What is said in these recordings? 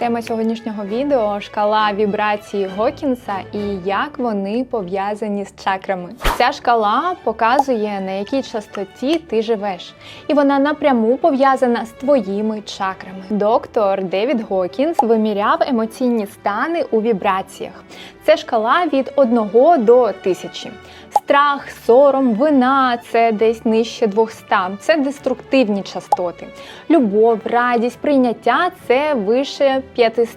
Тема сьогоднішнього відео шкала вібрації Гокінса і як вони пов'язані з чакрами. Ця шкала показує, на якій частоті ти живеш, і вона напряму пов'язана з твоїми чакрами. Доктор Девід Гокінс виміряв емоційні стани у вібраціях. Це шкала від 1 до 1000. Страх, сором, вина це десь нижче 200. Це деструктивні частоти. Любов, радість, прийняття це вище 500.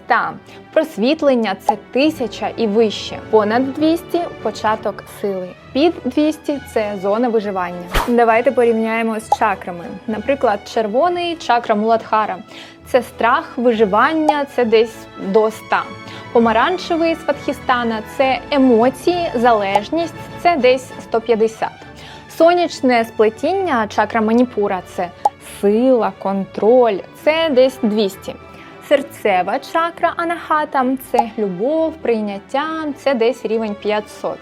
Просвітлення це 1000 і вище. Понад 200 початок сили. Під 200 це зона виживання. Давайте порівняємо з чакрами. Наприклад, червоний чакра Муладхара це страх, виживання, це десь до 100. Помаранчевий з Фатхістана це емоції, залежність, це десь 150. Сонячне сплетіння чакра Маніпура це сила, контроль, це десь 200. Серцева чакра Анахата це любов, прийняття, це десь рівень 500.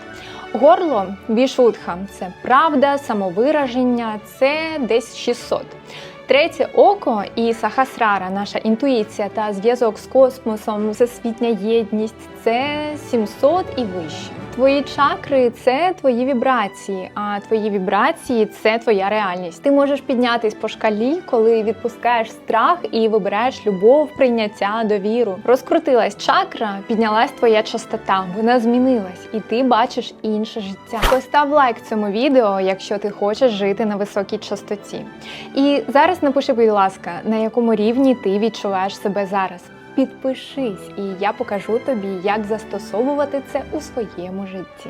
Горло Вішудха це правда, самовираження, це десь 600. Третє око і сахасрара, наша інтуїція та зв'язок з космосом, всесвітня єдність це 700 і вище. Твої чакри це твої вібрації, а твої вібрації це твоя реальність. Ти можеш піднятись по шкалі, коли відпускаєш страх і вибираєш любов, прийняття, довіру. Розкрутилась чакра, піднялась твоя частота, вона змінилась, і ти бачиш інше життя. Постав лайк цьому відео, якщо ти хочеш жити на високій частоті. І зараз напиши, будь ласка, на якому рівні ти відчуваєш себе зараз. Підпишись, і я покажу тобі, як застосовувати це у своєму житті.